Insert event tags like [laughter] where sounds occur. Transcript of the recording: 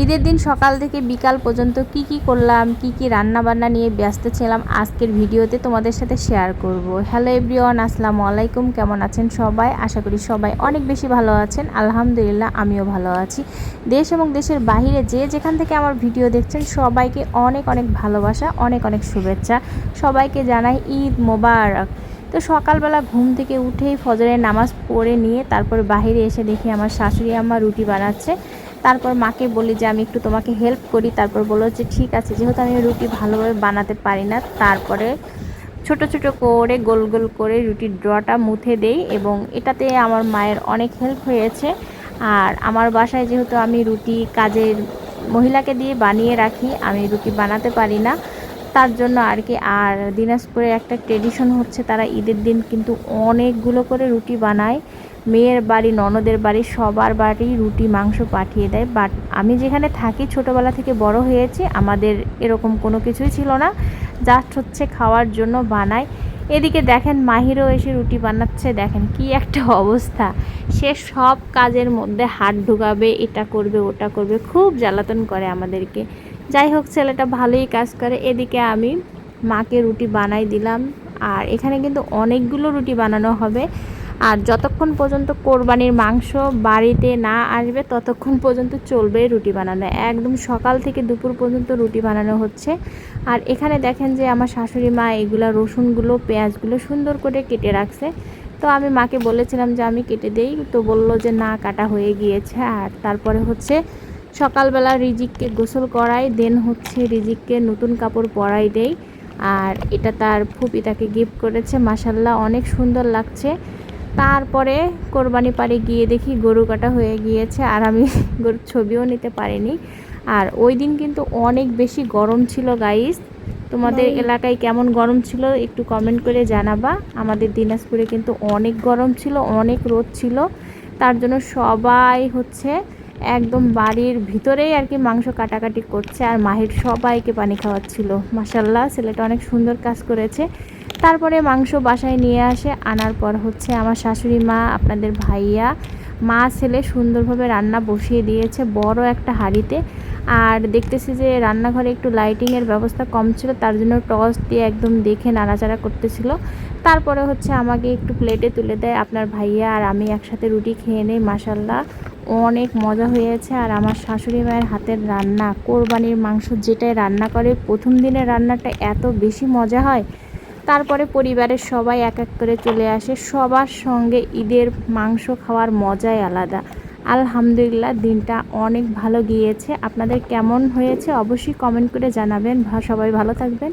ঈদের দিন সকাল থেকে বিকাল পর্যন্ত কি কি করলাম, কি কি রান্না বান্না নিয়ে ব্যস্ত ছিলাম আজকের ভিডিওতে তোমাদের সাথে শেয়ার করব। হ্যালো এভরিওয়ান আসসালামু আলাইকুম, কেমন আছেন সবাই? আশা করি সবাই অনেক বেশি ভালো আছেন। আলহামদুলিল্লাহ, আমিও ভালো আছি। দেশ এবং দেশের বাইরে যে যেখান থেকে আমার ভিডিও দেখছেন, সবাইকে অনেক অনেক ভালোবাসা, অনেক অনেক শুভেচ্ছা। সবাইকে জানাই ঈদ মোবারক। তো সকালবেলা ঘুম থেকে উঠেই ফজরের নামাজ পড়ে নিয়ে তারপর বাইরে এসে দেখি আমার শাশুড়ি আম্মা রুটি বানাচ্ছে। তারপর মাকে বলি যে, আমি একটু তোমাকে হেল্প করি। তারপর বলো যে, ঠিক আছে, যেহেতু আমি রুটি ভালোভাবে বানাতে পারি না, তারপরে ছোট ছোট করে গোল গোল করে রুটির ড্রটা মুথে দেই এবং এটাতে আমার মায়ের অনেক হেল্প হয়েছে। আর আমার বাসায় যেহেতু আমি রুটি কাজের মহিলাকে দিয়ে বানিয়ে রাখি, আমি রুটি বানাতে পারি না। তার জন্য আর কি। আর দিনাজপুরে একটা ট্রেডিশন হচ্ছে তারা ঈদের দিন কিন্তু অনেকগুলো করে রুটি বানায়। মেয়ের বাড়ি, ননদের বাড়ি, সবার বাড়ি রুটি, মাংস পাঠিয়ে দেয়। বাট আমি যেখানে থাকি, ছোটোবেলা থেকে বড় হয়েছি, আমাদের এরকম কোনো কিছুই ছিল না। জাস্ট হচ্ছে খাওয়ার জন্য বানায়। এদিকে দেখেন, মাহিরও এসে রুটি বানাচ্ছে। দেখেন কি একটা অবস্থা। সে সব কাজের মধ্যে হাত ঢুকাবে, এটা করবে, ওটা করবে, খুব জ্বালাতন করে আমাদেরকে। যাই হোক, ছেলেটা ভালোই কাজ করে। এদিকে আমি মাকে রুটি বানাই দিলাম। আর এখানে কিন্তু অনেকগুলো রুটি বানানো হবে। আর যতক্ষণ পর্যন্ত কোরবানির মাংস বাড়িতে না আসবে, ততক্ষণ পর্যন্ত চলবে রুটি বানানো। একদম সকাল থেকে দুপুর পর্যন্ত রুটি বানানো হচ্ছে। আর এখানে দেখেন যে আমার শাশুড়ি মা এগুলো রসুনগুলো, পেঁয়াজগুলো সুন্দর করে কেটে রাখছে। তো আমি মাকে বলেছিলাম যে আমি কেটে দেই। তো বলল যে না, কাটা হয়ে গিয়েছে। আর তারপরে হচ্ছে সকালবেলা রিজিককে গোসল করাই দেন হচ্ছে রিজিককে নতুন কাপড় পরাই দেই আর এটা তার ফুপি তাকে গিফট করেছে মাসাল্লাহ অনেক সুন্দর লাগছে। তারপরে কোরবানি পাড়ে গিয়ে দেখি গরু কাটা হয়ে গিয়েছে আর আমি [laughs] গরুর ছবিও নিতে পারিনি। আর ওই দিন কিন্তু অনেক বেশি গরম ছিল গাইস তোমাদের এলাকায় কেমন গরম ছিল একটু কমেন্ট করে জানাবা। আমাদের দিনাজপুরে কিন্তু অনেক গরম ছিল অনেক রোদ ছিল। তার জন্য সবাই হচ্ছে একদম বাড়ির ভিতরেই আর কি মাংস কাটাকাটি করছে আর মাহির সবাইকে পানি খাওয়াচ্ছিল। মাসাল্লাহ ছেলেটা অনেক সুন্দর কাজ করেছে। তারপরে মাংস বাসায় নিয়ে আসে, আনার পর হচ্ছে আমার শাশুড়ি মা, আপনাদের ভাইয়া, মা, ছেলে সুন্দরভাবে রান্না বসিয়ে দিয়েছে বড় একটা হাঁড়িতে। আর দেখতেছি যে রান্নাঘরে একটু লাইটিংয়ের ব্যবস্থা কম ছিল, তার জন্য টস দিয়ে একদম দেখে নাড়াচাড়া করতেছিল। তারপরে হচ্ছে আমাকে একটু প্লেটে তুলে দেয় আপনার ভাইয়া আর আমি একসাথে রুটি খেয়ে নেই মাসাল্লাহ অনেক মজা হয়েছে আর আমার শাশুড়ি মায়ের হাতের রান্না, কোরবানির মাংস যেটাই রান্না করে, প্রথম দিনের রান্নাটা এত বেশি মজা হয়। তারপরে পরিবারের সবাই এক এক করে চলে আসে। সবার সঙ্গে ঈদের মাংস খাওয়ার মজাই আলাদা। আলহামদুলিল্লাহ, দিনটা অনেক ভালো গিয়েছে। আপনাদের কেমন হয়েছে অবশ্যই কমেন্ট করে জানাবেন। সবাই ভালো থাকবেন।